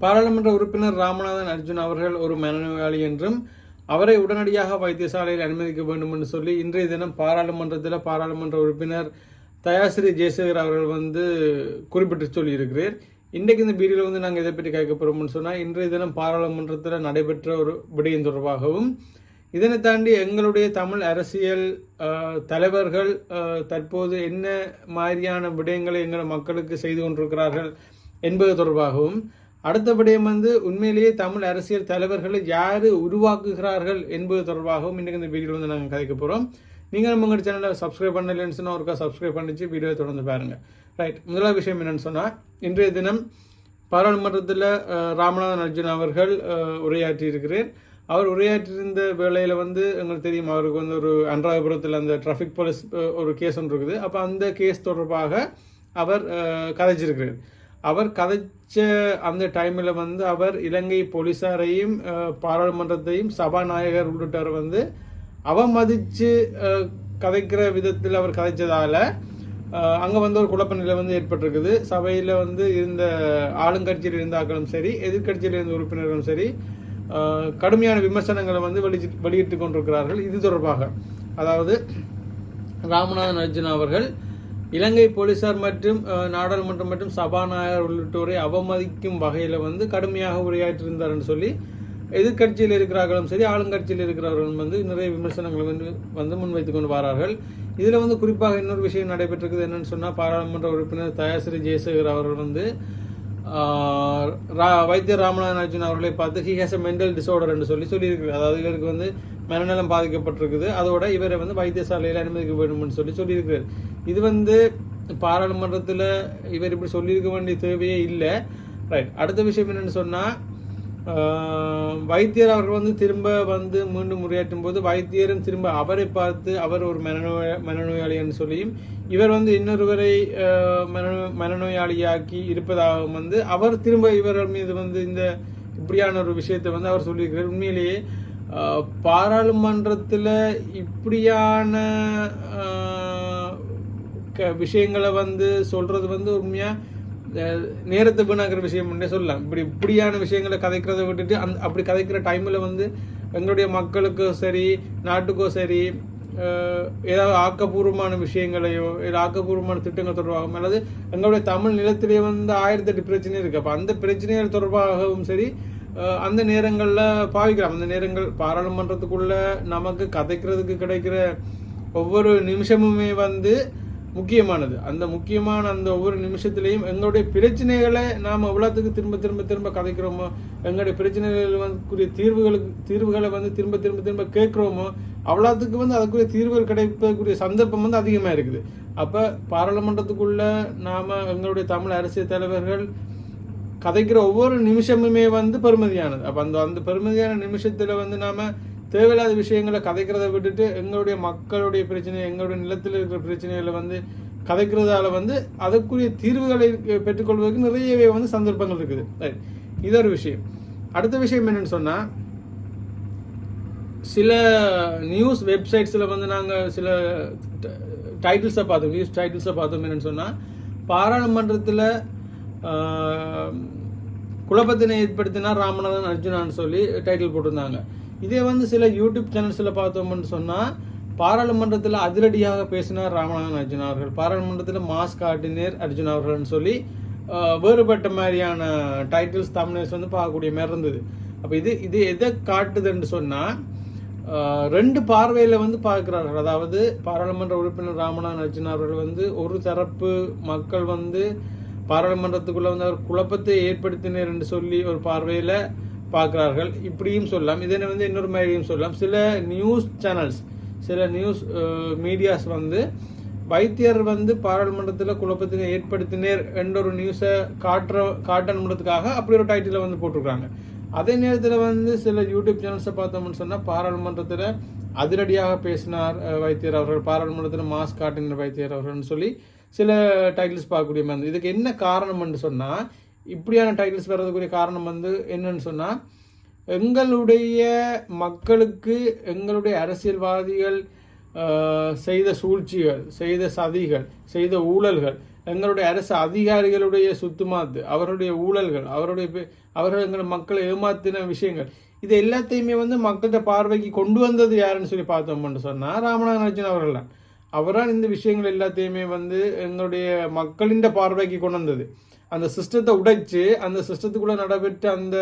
பாராளுமன்ற உறுப்பினர் ராமநாதன் அர்ஜுன் அவர்கள் ஒரு மனநோயாளி என்றும் அவரை உடனடியாக வைத்தியசாலையில் அனுமதிக்க வேண்டும் என்று சொல்லி இன்றைய தினம் பாராளுமன்றத்தில் பாராளுமன்ற உறுப்பினர் தயாசிரி ஜெயசேகர் அவர்கள் வந்து குறிப்பிட்டு சொல்லியிருக்கிறார். இன்றைக்கு இந்த வீடியோவில் வந்து நாங்கள் இதை பற்றி கேட்க போகிறோம்னு சொன்னால் இன்றைய தினம் பாராளுமன்றத்தில் நடைபெற்ற ஒரு விடயம் தொடர்பாகவும் இதனை தாண்டி எங்களுடைய தமிழ் அரசியல் தலைவர்கள் தற்போது என்ன மாதிரியான விடயங்களை எங்கள் மக்களுக்கு செய்து கொண்டிருக்கிறார்கள் என்பது தொடர்பாகவும் அடுத்தபடியும் வந்து உண்மையிலேயே தமிழ் அரசியல் தலைவர்களை யார் உருவாக்குகிறார்கள் என்பது தொடர்பாகவும் இன்றைக்கு இந்த வீடியோவில் வந்து நாங்கள் கதைக்க போகிறோம் நீங்கள் நம்ம உங்கள் சேனலை சப்ஸ்கிரைப் பண்ணலன்னு சொன்னால் ஒருக்கா சப்ஸ்கிரைப் பண்ணிச்சு வீடியோ தொடர்ந்து பாருங்கள் ரைட் முதலாவது விஷயம் என்னென்னு சொன்னால் இன்றைய தினம் பாராளுமன்றத்தில் ராமநாதன் அர்ஜுன் அவர்கள் உரையாற்றி இருக்கிறேன் அவர் உரையாற்றியிருந்த வேளையில் வந்து எங்களுக்கு தெரியும் அவருக்கு வந்து ஒரு அன்றாபுரத்தில் அந்த டிராஃபிக் போலீஸ் ஒரு கேஸ் ஒன்று இருக்குது. அப்போ அந்த கேஸ் தொடர்பாக அவர் கதைச்சிருக்கிறார். அவர் கதைச்ச அந்த டைமில் வந்து அவர் இலங்கை போலீஸாரையும் பாராளுமன்றத்தையும் சபாநாயகர் உள்ளிட்டவர் வந்து அவமதித்து கதைக்கிற விதத்தில் அவர் கதைச்சதால் அங்கே வந்து ஒரு குழப்ப நிலை வந்து ஏற்பட்டிருக்குது. சபையில் வந்து இருந்த ஆளுங்கட்சியில் இருந்தாக்களும் சரி எதிர்க்கட்சியில் இருந்த உறுப்பினர்களும் சரி கடுமையான விமர்சனங்களை வந்து வெளி வெளியிட்டு கொண்டிருக்கிறார்கள். இது தொடர்பாக அதாவது ராமநாதன் அர்ஜுன் அவர்கள் இலங்கை போலீசார் மற்றும் நாடாளுமன்றம் மற்றும் சபாநாயகர் உள்ளிட்டோரை அவமதிக்கும் வகையில் வந்து கடுமையாக உரையாற்றியிருந்தார்னு சொல்லி எதிர்க்கட்சியில் இருக்கிறார்களும் சரி ஆளுங்கட்சியில் இருக்கிறவர்களும் வந்து நிறைய விமர்சனங்களை வந்து வந்து முன்வைத்து கொண்டு வரார்கள். இதில் வந்து குறிப்பாக இன்னொரு விஷயம் நடைபெற்றிருக்குது என்னன்னு சொன்னால் பாராளுமன்ற உறுப்பினர் தயாசிரி ஜெயசேகர் அவர்கள் வந்து வைத்திய ரா- ராமநாதன் அர்ஜுன் அவர்களை பார்த்து he has a mental disorder என்று சொல்லி சொல்லியிருக்கிறார். அதாவது இவருக்கு வந்து மனநலம் பாதிக்கப்பட்டிருக்குது. அதோட இவரை வந்து வைத்தியசாலையில் அனுமதிக்க வேண்டும்னு சொல்லி சொல்லியிருக்கிறார். இது வந்து பாராளுமன்றத்தில் இவர் இப்படி சொல்லியிருக்க வேண்டிய தேவையே இல்லை. ரைட் அடுத்த விஷயம் என்னன்னு சொன்னால் வைத்தியர் அவர்கள் வந்து திரும்ப வந்து மீண்டும் உரையாற்றும் போது வைத்தியரும் திரும்ப அவரை பார்த்து அவர் ஒரு மனநோய மனநோயாளின்னு சொல்லியும் இவர் வந்து இன்னொருவரை ஆஹ், மனநோ மனநோயாளியாக்கி இருப்பதாகவும் வந்து அவர் திரும்ப இவர்கள் மீது வந்து இந்த இப்படியான ஒரு விஷயத்தை வந்து அவர் சொல்லியிருக்கிறார். உண்மையிலேயே பாராளுமன்றத்தில் இப்படியான க- விஷயங்களை வந்து சொல்கிறது வந்து உண்மையாக நேரத்தை வீணாக்குற விஷயம் சொல்லலாம். இப்படி இப்படியான விஷயங்களை கதைக்கிறத விட்டுட்டு அந் அப்படி கதைக்கிற டைமில் வந்து எங்களுடைய மக்களுக்கோ சரி நாட்டுக்கோ சரி ஏதாவது ஆக்கப்பூர்வமான விஷயங்களையோ இல்லை ஆக்கப்பூர்வமான திட்டங்கள் தொடர்பாகவும் அல்லது எங்களுடைய தமிழ் நிலத்திலேயே வந்து ஆயிரத்தெட்டு பிரச்சனை இருக்குது அப்போ அந்த பிரச்சனைகள் தொடர்பாகவும் சரி அந்த நேரங்களில் பாவிக்கிறோம். அந்த நேரங்கள் பாராளுமன்றத்துக்குள்ள நமக்கு கதைக்கிறதுக்கு கிடைக்கிற ஒவ்வொரு நிமிஷமுமே வந்து முக்கியமானது. அந்த முக்கியமான அந்த ஒவ்வொரு நிமிஷத்திலையும் எங்களுடைய பிரச்சனைகளை நாம் எவ்வளோத்துக்கு திரும்ப திரும்ப திரும்ப கதைக்கிறோமோ எங்களுடைய பிரச்சனைகள் வந்து தீர்வுகளுக்கு தீர்வுகளை வந்து திரும்ப திரும்ப திரும்ப கேட்குறோமோ அவ்வளோத்துக்கு வந்து அதுக்குரிய தீர்வுகள் கிடைக்கக்கூடிய சந்தர்ப்பம் வந்து அதிகமாக இருக்குது. அப்போ பாராளுமன்றத்துக்குள்ளே நாம் எங்களுடைய தமிழ் அரசியல் தலைவர்கள் கதைக்கிற ஒவ்வொரு நிமிஷமுமே வந்து பெருமதியானது. அப்போ அந்த அந்த பெருமதியான நிமிஷத்தில் வந்து நாம் தேவையில்லாத விஷயங்களை கதைக்கிறத விட்டுட்டு எங்களுடைய மக்களுடைய பிரச்சனை எங்களுடைய நிலத்தில் இருக்கிற பிரச்சனைகளை வந்து கதைக்கிறதால வந்து அதற்குரிய தீர்வுகளை பெற்றுக்கொள்வதற்கு நிறையவே வந்து சந்தர்ப்பங்கள் இருக்குது. ரைட் இது ஒரு விஷயம். அடுத்த விஷயம் என்னன்னு சொன்னால் சில நியூஸ் வெப்சைட்ஸில் வந்து நாங்கள் சில டைட்டில்ஸை பார்த்தோம். நியூஸ் டைட்டில்ஸை பார்த்தோம் என்னென்னு சொன்னால் பாராளுமன்றத்தில் குழப்பத்தினை ஏற்படுத்தினார் ராமநாதன் அர்ஜுனான்னு சொல்லி டைட்டில் போட்டிருந்தாங்க. இதே வந்து சில யூடியூப் சேனல்ஸில் பார்த்தோம்னு சொன்னால் பாராளுமன்றத்தில் அதிரடியாக பேசினார் ராமநாதன் அர்ஜுன் அவர்கள். பாராளுமன்றத்தில் மாஸ் காட்டினர் அர்ஜுன் அவர்கள்னு சொல்லி வேறுபட்ட மாதிரியான டைட்டில்ஸ் தமிழ்ஸ் வந்து பார்க்கக்கூடிய மாதிரி இருந்தது. அப்போ இது இது எதை காட்டுதுன்னு சொன்னால் ரெண்டு பார்வையில் வந்து பார்க்குறார்கள். அதாவது பாராளுமன்ற உறுப்பினர் ராமநாதன் அர்ஜுன் அவர்கள் வந்து ஒரு தரப்பு மக்கள் வந்து பாராளுமன்றத்துக்குள்ள வந்து அவர் குழப்பத்தை ஏற்படுத்தினர் என்று சொல்லி ஒரு பார்வையில் பார்க்குறார்கள். இப்படியும் சொல்லலாம். இதனை வந்து இன்னொரு மாதிரியும் சொல்லலாம். சில நியூஸ் சேனல்ஸ் சில நியூஸ் மீடியாஸ் வந்து வைத்தியர் வந்து பாராளுமன்றத்தில் குழப்பத்தினை ஏற்படுத்தினர் என்ற ஒரு நியூஸை காட்டுற காட்டணுன்றதுக்காக அப்படி ஒரு டைட்டிலை வந்து போட்டிருக்காங்க அதே நேரத்தில் வந்து சில யூடியூப் சேனல்ஸை பார்த்தோம்னு சொன்னால் பாராளுமன்றத்தில் அதிரடியாக பேசினார் வைத்தியர் அவர்கள். பாராளுமன்றத்தில் மாஸ்க் காட்டினர் வைத்தியர் அவர்கள்னு சொல்லி சில டைட்டில்ஸ் பார்க்கக்கூடிய மாதிரி இருந்தது. இதுக்கு என்ன காரணம்னு சொன்னால் இப்படியான டைட்டில்ஸ் வர்றதுக்குரிய காரணம் வந்து என்னன்னு சொன்னால் எங்களுடைய மக்களுக்கு எங்களுடைய அரசியல்வாதிகள் செய்த சூழ்ச்சிகள் செய்த சதிகள் செய்த ஊழல்கள் எங்களுடைய அரசு அதிகாரிகளுடைய சுத்துமாத்து அவருடைய ஊழல்கள் அவருடைய அவர்கள் எங்கள் மக்களை ஏமாத்தின விஷயங்கள் இது எல்லாத்தையுமே வந்து மக்கள்கிட்ட பார்வைக்கு கொண்டு வந்தது யாருன்னு சொல்லி பார்த்தோம்னு சொன்னால் ராமநாதன் அர்ஜுன் அவர்கள் தான் அவரான் இந்த விஷயங்கள் எல்லாத்தையுமே வந்து எங்களுடைய மக்களின் பார்வைக்கு கொண்டு வந்தது. அந்த சிஸ்டத்தை உடைச்சு அந்த சிஸ்டத்துக்குள்ளே நடைபெற்ற அந்த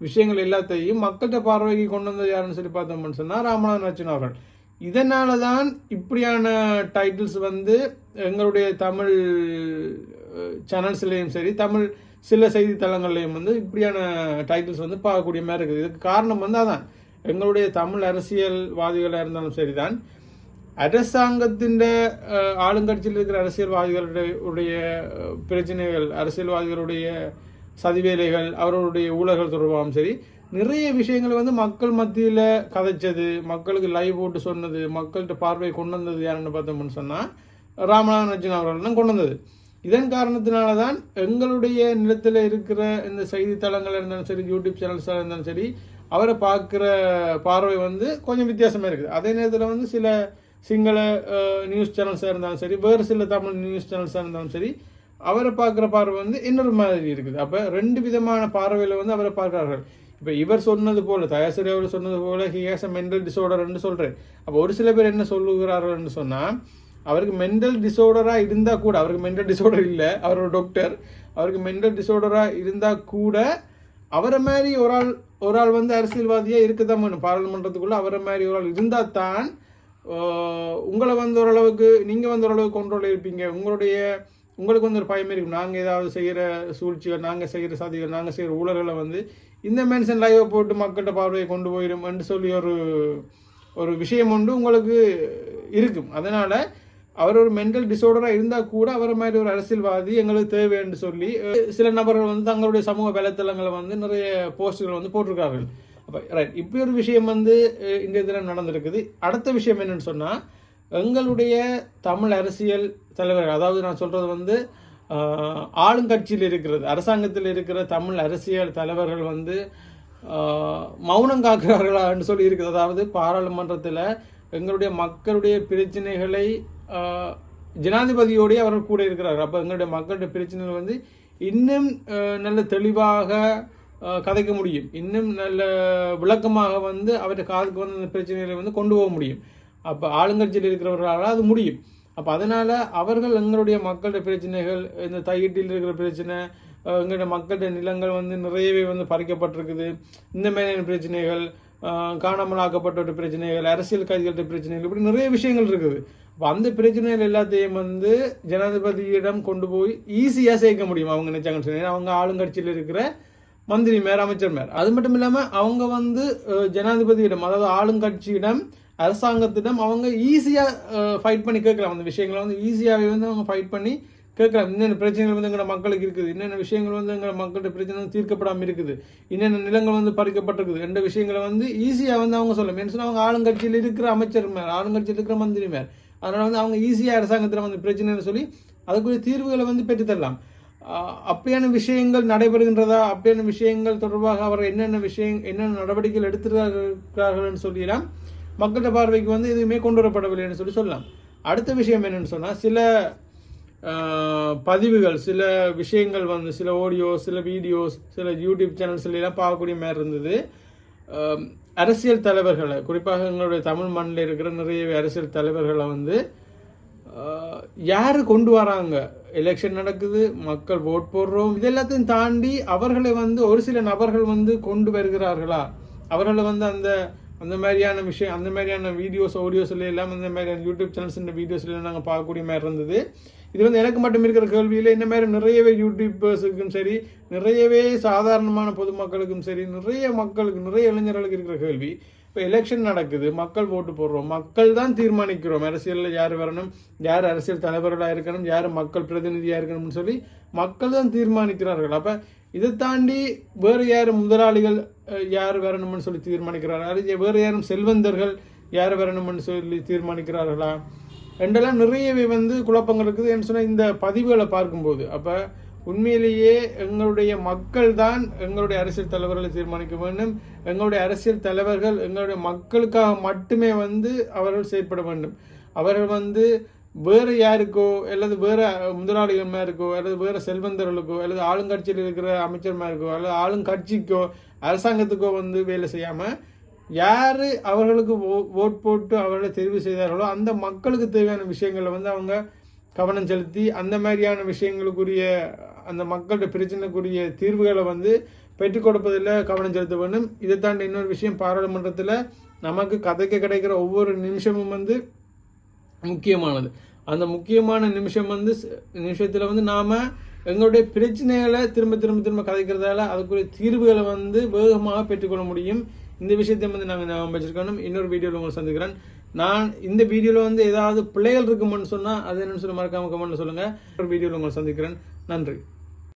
விஷயங்கள் எல்லாத்தையும் மக்கள்கிட்ட பார்வைக்கு கொண்டு வந்தது யாருன்னு சொல்லி பார்த்தோம்னு சொன்னால் ராமநாதன் அர்ஜுன் அவர்கள். இதனால தான் இப்படியான டைட்டில்ஸ் வந்து எங்களுடைய தமிழ் சேனல்ஸ்லேயும் சரி தமிழ் சில செய்தித்தளங்கள்லேயும் வந்து இப்படியான டைட்டில்ஸ் வந்து பார்க்கக்கூடிய மாதிரி இருக்குது. இதுக்கு காரணம் வந்து அதான். எங்களுடைய தமிழ் அரசியல்வாதிகளாக இருந்தாலும் சரிதான். அரசாங்கத்தின் ஆளுங்கட்சியில் இருக்கிற அரசியல்வாதிகளுடைய உடைய பிரச்சனைகள் அரசியல்வாதிகளுடைய சதிவேலைகள் அவர்களுடைய ஊழல்கள் தொடர்பாகவும் சரி நிறைய விஷயங்களை வந்து மக்கள் மத்தியில் கதைச்சது மக்களுக்கு லைவ் போட்டு சொன்னது மக்கள்கிட்ட பார்வை கொண்டு வந்தது யாருன்னு பார்த்தோம்னு சொன்னால் ராமநாதன் அர்ஜுன் அவர்கள் தான் கொண்டு வந்தது. இதன் காரணத்தினால தான் எங்களுடைய நிலத்தில் இருக்கிற இந்த செய்தித்தளங்கள் இருந்தாலும் சரி யூடியூப் சேனல்ஸாக இருந்தாலும் சரி அவரை பார்க்குற பார்வை வந்து கொஞ்சம் வித்தியாசமாக இருக்குது. அதே நேரத்தில் வந்து சில சிங்கள நியூஸ் சேனல்ஸாக இருந்தாலும் சரி வேறு சில தமிழ் நியூஸ் சேனல்ஸாக இருந்தாலும் சரி அவரை பார்க்குற பார்வை வந்து இன்னொரு மாதிரி இருக்குது. அப்போ ரெண்டு விதமான பார்வையில் வந்து அவரை பார்க்குறார்கள். இப்போ இவர் சொன்னது போல் தயாசிரி அவர் சொன்னது போல் ஹி ஹேஸ் அ மென்டல் டிசார்டர்னு சொல்கிறேன் அப்போ ஒரு சில பேர் என்ன சொல்லுகிறார்கள்னு சொன்னால் அவருக்கு மென்டல் டிசார்டராக இருந்தால் கூட அவருக்கு மென்டல் டிசார்டர் இல்லை அவரோட டாக்டர் அவருக்கு மென்டல் டிசார்டராக இருந்தால் கூட அவரை மாதிரி ஒரு ஆள் ஒரு ஆள் வந்து அரசியல்வாதியாக இருக்க தான் வேணும். பாராளுமன்றத்துக்குள்ளே அவரை மாதிரி ஒரு ஆள் இருந்தால் தான் உங்களை வந்து ஓரளவுக்கு நீங்கள் வந்து ஓரளவுக்கு கண்ட்ரோல் இருப்பீங்க. உங்களுடைய உங்களுக்கு வந்து ஒரு பயம் இருக்கும். நாங்கள் ஏதாவது செய்கிற சூழ்ச்சிகள் நாங்கள் செய்கிற சாதிகள் நாங்கள் செய்கிற ஊழல்களை வந்து இந்த மென்ஷன் லைவை போட்டு மக்கள்கிட்ட பார்வையை கொண்டு போயிடும் என்று சொல்லி ஒரு ஒரு விஷயம் ஒன்று உங்களுக்கு இருக்கும். அதனால் அவர் ஒரு மென்டல் டிசார்டராக இருந்தால் கூட அவரை மாதிரி ஒரு அரசியல்வாதி எங்களுக்கு தேவைன்னு சொல்லி சில நபர்கள் வந்து தங்களுடைய சமூக வலைத்தளங்களை வந்து நிறைய போஸ்ட்டுகள் வந்து போட்டிருக்கார்கள். அப்போ ரைட் இப்படி ஒரு விஷயம் வந்து இந்த தினம் நடந்திருக்குது. அடுத்த விஷயம் என்னன்னு சொன்னால் எங்களுடைய தமிழ் அரசியல் தலைவர் அதாவது நான் சொல்கிறது வந்து ஆளுங்கட்சியில் இருக்கிறது அரசாங்கத்தில் இருக்கிற தமிழ் அரசியல் தலைவர்கள் வந்து மௌனம் மௌனம் காக்கிறார்களான்னு சொல்லி இருக்குது. அதாவது பாராளுமன்றத்தில் எங்களுடைய மக்களுடைய பிரச்சனைகளை ஜனாதிபதியோடய அவர்கள் கூட இருக்கிறார்கள் அப்போ எங்களுடைய மக்களுடைய பிரச்சனைகள் வந்து இன்னும் நல்ல தெளிவாக கதைக்க முடியும். இன்னும் நல்ல விளக்கமாக வந்து அவற்றை காதுக்கு வந்து அந்த பிரச்சனைகளை வந்து கொண்டு போக முடியும். அப்போ ஆளுங்கட்சியில் இருக்கிறவர்களால் அது முடியும். அப்போ அதனால் அவர்கள் எங்களுடைய மக்களுடைய பிரச்சனைகள் இந்த தையீட்டில் இருக்கிற பிரச்சனை எங்களுடைய மக்களுடைய நிலங்கள் வந்து நிறையவே வந்து பறிக்கப்பட்டிருக்குது. இந்த மாதிரியான பிரச்சனைகள் காணாமல் காணாமலாக்கப்பட்ட ஒரு பிரச்சனைகள் அரசியல் கைதிகளுடைய பிரச்சனைகள் இப்படி நிறைய விஷயங்கள் இருக்குது. அப்போ அந்த பிரச்சனைகள் எல்லாத்தையும் வந்து ஜனாதிபதியிடம் கொண்டு போய் ஈஸியாக சேர்க்க முடியும் அவங்க நினைச்சாங்கன்னு சொன்னீங்கன்னா அவங்க ஆளுங்கட்சியில் இருக்கிற மந்திரி மேர் அமைச்சர் மேர் அது மட்டும் இல்லாமல் அவங்க வந்து ஜனாதிபதியிடம் அதாவது ஆளுங்கட்சியிடம் அரசாங்கத்திடம் அவங்க ஈஸியாக ஃபைட் பண்ணி கேட்கலாம். அந்த விஷயங்களை வந்து ஈஸியாகவே வந்து அவங்க ஃபைட் பண்ணி கேட்கலாம். என்னென்ன பிரச்சனைகள் வந்து எங்களோட மக்களுக்கு இருக்குது? என்னென்ன விஷயங்கள் வந்து எங்களோட மக்களுடைய பிரச்சனை வந்து தீர்க்கப்படாமல் இருக்குது? என்னென்ன நிலங்கள் வந்து பறிக்கப்பட்டிருக்குது? என்ற விஷயங்களை வந்து ஈஸியாக வந்து அவங்க சொல்லலாம் ஏன்னு அவங்க ஆளுங்கட்சியில் இருக்கிற அமைச்சர் மேர் ஆளுங்கட்சியில் இருக்கிற மந்திரி மேர் அதனால் வந்து அவங்க ஈஸியாக அரசாங்கத்தில் வந்து பிரச்சனைன்னு சொல்லி அதுக்குரிய தீர்வுகளை வந்து பெற்றுத்தரலாம். அப்படியான விஷயங்கள் நடைபெறுகின்றதா? அப்படியான விஷயங்கள் தொடர்பாக அவர் என்னென்ன விஷயம் என்னென்ன நடவடிக்கைகள் எடுத்திருக்கிறார்கள்னு சொல்லிடலாம் மக்கள பார்வைக்கு வந்து எதுவுமே கொண்டு வரப்படவில்லைன்னு சொல்லி சொல்லலாம். அடுத்த விஷயம் என்னென்னு சொன்னால் சில பதிவுகள் சில விஷயங்கள் வந்து சில ஓடியோஸ் சில வீடியோஸ் சில யூடியூப் சேனல்ஸ்ல எல்லாம் பார்க்கக்கூடிய மாதிரி இருந்தது. அரசியல் தலைவர்களை குறிப்பாக எங்களுடைய தமிழ் மண்ணில் இருக்கிற நிறைய அரசியல் தலைவர்களை வந்து யார் கொண்டு வராங்க? எலெக்ஷன் நடக்குது மக்கள் ஓட் போடுறோம். இது எல்லாத்தையும் தாண்டி அவர்களை வந்து ஒரு சில நபர்கள் வந்து கொண்டு வருகிறார்களா? அவர்களை வந்து அந்த அந்த மாதிரியான விஷயம் அந்த மாதிரியான வீடியோஸ் ஆடியோஸ்ல எல்லாம் அந்த மாதிரியான யூடியூப் சேனல்ஸ் இந்த நாங்கள் பார்க்கக்கூடிய மாதிரி இருந்தது. இது வந்து எனக்கு மட்டும் இருக்கிற கேள்வியில் இந்த மாதிரி நிறையவே யூடியூபர்ஸுக்கும் சரி நிறையவே சாதாரணமான பொதுமக்களுக்கும் சரி நிறைய மக்களுக்கு நிறைய இளைஞர்களுக்கு இருக்கிற கேள்வி. இப்போ எலெக்ஷன் நடக்குது மக்கள் ஓட்டு போடுறோம் மக்கள் தான் தீர்மானிக்கிறோம். அரசியலில் யார் வரணும் யார் அரசியல் தலைவர்களாக இருக்கணும் யார் மக்கள் பிரதிநிதியாக இருக்கணும்னு சொல்லி மக்கள் தான் தீர்மானிக்கிறார்கள். அப்போ இதை தாண்டி வேறு யார் முதலாளிகள் யார் வரணும்னு சொல்லி தீர்மானிக்கிறார்கள்? அது வேறு யாரும் செல்வந்தர்கள் யார் வரணும்னு சொல்லி தீர்மானிக்கிறார்களா? ரெண்டெல்லாம் நிறையவே வந்து குழப்பங்கள் இருக்குது. என்று சொன்னால் இந்த பதிவுகளை பார்க்கும்போது அப்போ உண்மையிலேயே எங்களுடைய மக்கள் தான் எங்களுடைய அரசியல் தலைவர்களை தீர்மானிக்க வேண்டும். எங்களுடைய அரசியல் தலைவர்கள் எங்களுடைய மக்களுக்காக மட்டுமே வந்து அவர்கள் செயற்பட வேண்டும். அவர்கள் வந்து வேறு யாருக்கோ அல்லது வேறு முதலாளிகள்மாருக்கோ அல்லது வேறு செல்வந்தர்களுக்கோ அல்லது ஆளுங்கட்சியில் இருக்கிற அமைச்சர்மாருக்கோ அல்லது ஆளுங்கட்சிக்கோ அரசாங்கத்துக்கோ வந்து வேலை செய்யாமல் யார் அவர்களுக்கு ஓ- ஓட் போட்டு அவர்களை தெரிவு செய்தார்களோ அந்த மக்களுக்கு தேவையான விஷயங்களை வந்து அவங்க கவனம் செலுத்தி அந்த மாதிரியான விஷயங்களுக்குரிய அந்த மக்களுடைய பிரச்சனைக்குரிய தீர்வுகளை வந்து பெற்றுக் கொடுப்பதில் கவனம் செலுத்த வேண்டும். இதை தாண்டி இன்னொரு விஷயம் பாராளுமன்றத்தில் நமக்கு கதைக்கு கிடைக்கிற ஒவ்வொரு நிமிஷமும் வந்து முக்கியமானது. அந்த முக்கியமான நிமிஷம் வந்து நிமிஷத்தில் வந்து நாம் எங்களுடைய பிரச்சனைகளை திரும்ப திரும்ப திரும்ப கதைக்கிறதால அதுக்குரிய தீர்வுகளை வந்து வேகமாக பெற்றுக்கொள்ள முடியும். இந்த விஷயத்தை வந்து நாங்கள் ஞாபகம் வச்சிருக்கணும். இன்னொரு வீடியோவில் உங்களை சந்திக்கிறேன். நான் இந்த வீடியோவில் வந்து ஏதாவது பிள்ளைகள் இருக்குமென்னு சொன்னால் அது என்னன்னு சொல்லி மறக்காம கமெண்ட்டில் சொல்லுங்கள் ஒரு வீடியோவில் உங்களை சந்திக்கிறேன். நன்றி.